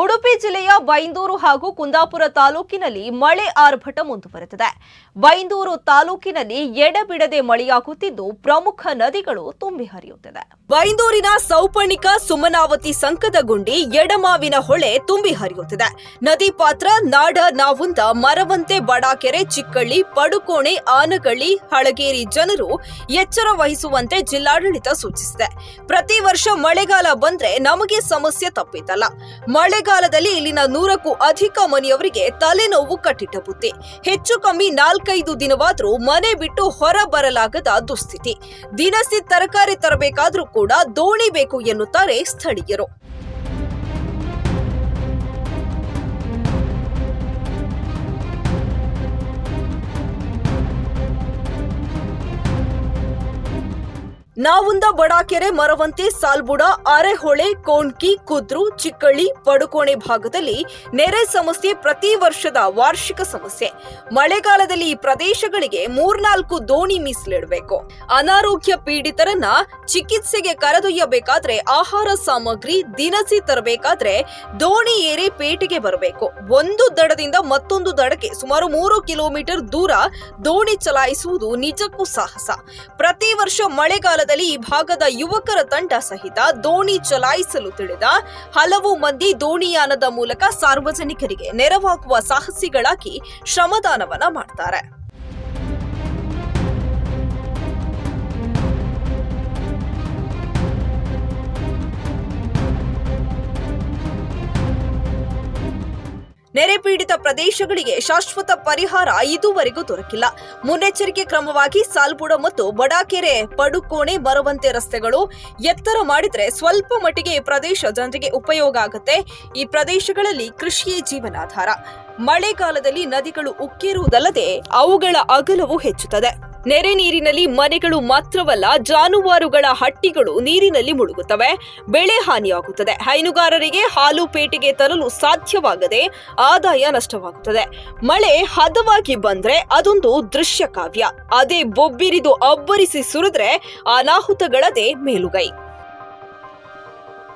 ಉಡುಪಿ ಜಿಲ್ಲೆಯ ಬೈಂದೂರು ಹಾಗೂ ಕುಂದಾಪುರ ತಾಲೂಕಿನಲ್ಲಿ ಮಳೆ ಆರ್ಭಟ ಮುಂದುವರೆದಿದೆ. ಬೈಂದೂರು ತಾಲೂಕಿನಲ್ಲಿ ಎಡಬಿಡದೆ ಮಳೆಯಾಗುತ್ತಿದ್ದು ಪ್ರಮುಖ ನದಿಗಳು ತುಂಬಿ ಹರಿಯುತ್ತಿದೆ. ಬೈಂದೂರಿನ ಸೌಪರ್ಣಿಕ ಸುಮನಾವತಿ ಸಂಕದ ಗುಂಡಿ ಎಡಮಾವಿನ ಹೊಳೆ ತುಂಬಿ ಹರಿಯುತ್ತಿದೆ. ನದಿ ಪಾತ್ರ ನಾಡ ನಾವುಂದ ಮರವಂತೆ ಬಡಾಕೆರೆ, ಚಿಕ್ಕಳ್ಳಿ, ಪಡುಕೋಣೆ, ಆನಗಳ್ಳಿ, ಹಳಗೇರಿ ಜನರು ಎಚ್ಚರ ವಹಿಸುವಂತೆ ಜಿಲ್ಲಾಡಳಿತ ಸೂಚಿಸಿದೆ. ಪ್ರತಿ ವರ್ಷ ಮಳೆಗಾಲ ಬಂದ್ರೆ ನಮಗೆ ಸಮಸ್ಯೆ ತಪ್ಪಿದ್ದಲ್ಲ ಮಳೆಗಾಲದಲ್ಲಿ ಇಲ್ಲಿನ ನೂರಕ್ಕೂ ಅಧಿಕ ಮನೆಯವರಿಗೆ ತಲೆನೋವು ಕಟ್ಟಿಟ್ಟ ಬುತ್ತಿ ಹೆಚ್ಚು ಕಮ್ಮಿ ನಾಲ್ಕೈದು ದಿನವಾದರೂ ಮನೆ ಬಿಟ್ಟು ಹೊರ ಬರಲಾಗದ ದುಸ್ಥಿತಿ. ದಿನಸಿ ತರಕಾರಿ ತರಬೇಕಾದ್ರೂ ಕೂಡ ದೋಣಿ ಬೇಕು ಎನ್ನುತ್ತಾರೆ ಸ್ಥಳೀಯರು. ನಾವುಂದ ಬಡಾಕೆರೆ ಮರವಂತೆ ಸಾಲ್ಬುಡ, ಅರೆಹೊಳೆ, ಕೋಣ್ಕಿ, ಕುದ್ರು, ಚಿಕ್ಕಳ್ಳಿ, ಪಡುಕೋಣೆ ಭಾಗದಲ್ಲಿ ನೆರೆ ಸಮಸ್ಯೆ ಪ್ರತಿ ವರ್ಷದ ವಾರ್ಷಿಕ ಸಮಸ್ಯೆ. ಮಳೆಗಾಲದಲ್ಲಿ ಈ ಪ್ರದೇಶಗಳಿಗೆ ಮೂರ್ನಾಲ್ಕು ದೋಣಿ ಮೀಸಲಿಡಬೇಕು. ಅನಾರೋಗ್ಯ ಪೀಡಿತರನ್ನ ಚಿಕಿತ್ಸೆಗೆ ಕರೆದೊಯ್ಯಬೇಕಾದ್ರೆ ಆಹಾರ ಸಾಮಗ್ರಿ ದಿನಸಿ ತರಬೇಕಾದ್ರೆ ದೋಣಿ ಏರಿ ಪೇಟೆಗೆ ಬರಬೇಕು. ಒಂದು ದಡದಿಂದ ಮತ್ತೊಂದು ದಡಕ್ಕೆ ಸುಮಾರು ಮೂರು ಕಿಲೋಮೀಟರ್ ದೂರ ದೋಣಿ ಚಲಾಯಿಸುವುದು ನಿಜಕ್ಕೂ ಸಾಹಸ. ಪ್ರತಿ ವರ್ಷ ಮಳೆಗಾಲದಲ್ಲಿ ಈ ಭಾಗದ ಯುವಕರ ತಂಡ ಸಹಿತ ದೋಣಿ ಚಲಾಯಿಸಲು ತಿಳಿದ ಹಲವು ಮಂದಿ ದೋಣಿಯಾನದ ಮೂಲಕ ಸಾರ್ವಜನಿಕರಿಗೆ ನೆರವಾಗುವ ಸಾಹಸಿಗಳಾಗಿ ಶ್ರಮದಾನವನ್ನ ಮಾಡ್ತಾರೆ. ನೆರೆ ಪೀಡಿತ ಪ್ರದೇಶಗಳಿಗೆ ಶಾಶ್ವತ ಪರಿಹಾರ ಇದುವರೆಗೂ ದೊರಕಿಲ್ಲ. ಮುನ್ನೆಚ್ಚರಿಕೆ ಕ್ರಮವಾಗಿ ಸಾಲ್ಬುಡ ಮತ್ತು ಬಡಾಕೆರೆ ಪಡುಕೋಣೆ ಬರುವಂತೆ ರಸ್ತೆಗಳು ಎತ್ತರ ಮಾಡಿದರೆ ಸ್ವಲ್ಪ ಮಟ್ಟಿಗೆ ಈ ಪ್ರದೇಶ ಜನರಿಗೆ ಉಪಯೋಗ ಆಗುತ್ತೆ. ಈ ಪ್ರದೇಶಗಳಲ್ಲಿ ಕೃಷಿಯೇ ಜೀವನಾಧಾರ. ಮಳೆಗಾಲದಲ್ಲಿ ನದಿಗಳು ಉಕ್ಕಿರುವುದಲ್ಲದೆ ಅವುಗಳ ಅಗಲವು ಹೆಚ್ಚುತ್ತದೆ. ನೆರೆ ನೀರಿನಲ್ಲಿ ಮನೆಗಳು ಮಾತ್ರವಲ್ಲ, ಜಾನುವಾರುಗಳ ಹಟ್ಟಿಗಳು ನೀರಿನಲ್ಲಿ ಮುಳುಗುತ್ತವೆ. ಬೆಳೆ ಹಾನಿಯಾಗುತ್ತದೆ. ಹೈನುಗಾರರಿಗೆ ಹಾಲು ಪೇಟೆಗೆ ತರಲು ಸಾಧ್ಯವಾಗದೆ ಆದಾಯ ನಷ್ಟವಾಗುತ್ತದೆ. ಮಳೆ ಹದವಾಗಿ ಬಂದ್ರೆ ಅದೊಂದು ದೃಶ್ಯ ಕಾವ್ಯ. ಅದೇ ಬೊಬ್ಬಿರಿದು ಅಬ್ಬರಿಸಿ ಸುರಿದ್ರೆ ಅನಾಹುತಗಳದೇ ಮೇಲುಗೈ.